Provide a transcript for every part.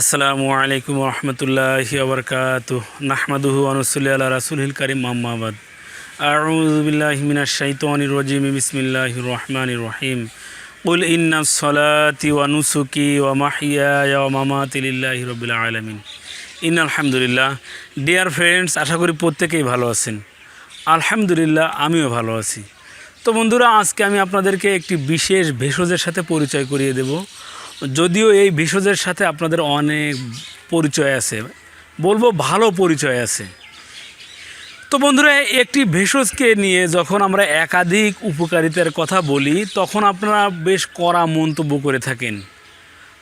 আসসালামু আলাইকুম রহমতুল্লাহ আবরকাত নাহমাদুহু আনুসুল্লি আল্লাহ রাসুলহিল করিম মোহাম্মদ আউজবিল্লাহমিনা রজিম বিসমিল্লাহ রহমান রহিম। কুল ইন্না সলাতি ওয়া নুসুকি ওয়া মাহিয়া ওয়া মামাতি লিল্লাহি রবিল আলমিন। ইন আলহামদুলিল্লাহ ডিয়ার ফ্রেন্ডস আশা করি প্রত্যেকেই ভালো আছেন। আলহামদুলিল্লাহ, আমিও ভালো আছি। তো বন্ধুরা, আজকে আমি আপনাদেরকে একটি বিশেষ ভেষজের সাথে পরিচয় করিয়ে দেব। যদিও এই ভেষজের সাথে আপনাদের অনেক পরিচয় আছে, বলব ভালো পরিচয় আছে। তো বন্ধুরা, একটি ভেষজকে নিয়ে যখন আমরা একাধিক উপকারিতার কথা বলি, তখন আপনারা বেশ কড়া মন্তব্য করে থাকেন।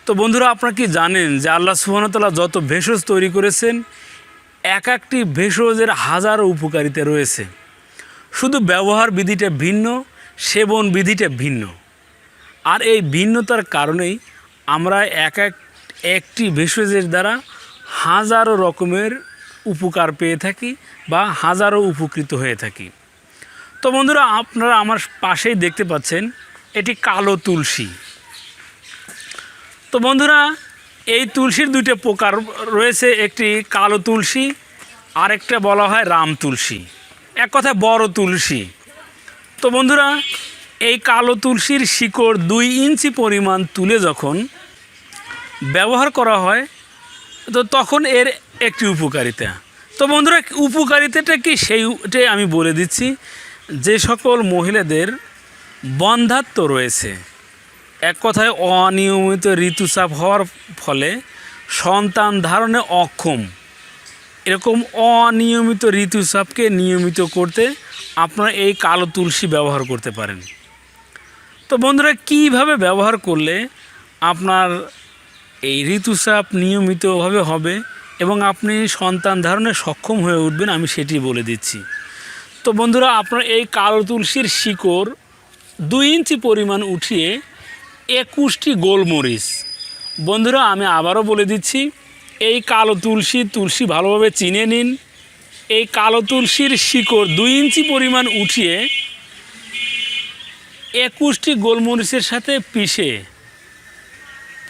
তো বন্ধুরা, আপনারা কি জানেন যে আল্লাহ সুহানতাল্লাহ যত ভেষজ তৈরি করেছেন, এক একটি ভেষজের হাজারো উপকারিতা রয়েছে। শুধু ব্যবহার বিধিটা ভিন্ন, সেবন বিধিটা ভিন্ন। আর এই ভিন্নতার কারণেই আমরা এক এক, একটি ভেষজের দ্বারা হাজারো রকমের উপকার পেয়ে থাকি বা হাজারো উপকৃত হয়ে থাকি। তো বন্ধুরা, আপনারা আমার পাশেই দেখতে পাচ্ছেন, এটি কালো তুলসী। তো বন্ধুরা, এই তুলসীর দুইটা প্রকার রয়েছে, একটি কালো তুলসী, আরেকটা বলা হয় রাম তুলসী। এক কথায় বড় তুলসী। তো বন্ধুরা, এই কালো তুলসীর শিকড় দুই ইঞ্চি পরিমাণ তুলে যখন ব্যবহার করা হয়, তো তখন এর একটি উপকারিতা। তো বন্ধুরা, উপকারিতাটা কি সেইটাই আমি বলে দিচ্ছি, যে সকল মহিলাদের বন্ধাত্ম রয়েছে। এক কথায় অনিয়মিত ঋতুচাপ হওয়ার ফলে সন্তান ধারণে অক্ষম। এরকম অনিয়মিত ঋতুচাপকে নিয়মিত করতে আপনারা এই কালো তুলসী ব্যবহার করতে পারেন। তো বন্ধুরা, কীভাবে ব্যবহার করলে আপনার এই ঋতুচাপ নিয়মিতভাবে হবে এবং আপনি সন্তান ধারণে সক্ষম হয়ে উঠবেন, আমি সেটি বলে দিচ্ছি। তো বন্ধুরা, আপনার এই কালো তুলসীর শিকড় দুই ইঞ্চি পরিমাণ উঠিয়ে একুশটি গোলমরিচ। বন্ধুরা, আমি আবারও বলে দিচ্ছি, এই কালো তুলসী তুলসী ভালোভাবে চিনে নিন। এই কালো তুলসীর শিকড় দুই ইঞ্চি পরিমাণ উঠিয়ে একুশটি গোলমরিচের সাথে পিষে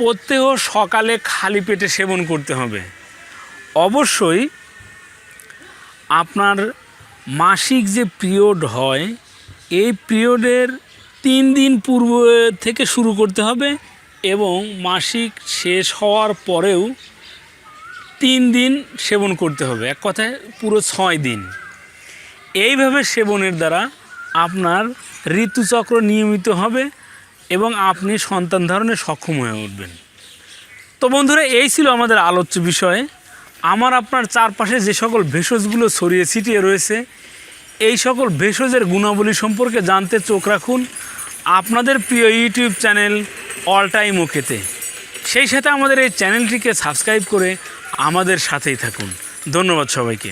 প্রত্যেহ সকালে খালি পেটে সেবন করতে হবে। অবশ্যই আপনার মাসিক যে পিরিয়ড হয়, এই পিরিয়ডের তিন দিন পূর্ব থেকে শুরু করতে হবে এবং মাসিক শেষ হওয়ার পরেও তিন দিন সেবন করতে হবে। এক কথায় পুরো ছয় দিন। এইভাবে সেবনের দ্বারা আপনার ঋতুচক্র নিয়মিত হবে। এবং আপনি সন্তান ধারণে সক্ষম হয়ে উঠবেন। তো বন্ধুরা, এই ছিল আমাদের আলোচ্য বিষয়। আমার আপনার চারপাশে যে সকল ভেষজগুলো ছড়িয়ে ছিটিয়ে রয়েছে, এই সকল ভেষজের গুণাবলী সম্পর্কে জানতে চোখ রাখুন আপনাদের প্রিয় ইউটিউব চ্যানেল অল টাইম ওকেতে। সেই সাথে আমাদের এই চ্যানেলটিকে সাবস্ক্রাইব করে আমাদের সাথেই থাকুন। ধন্যবাদ সবাইকে।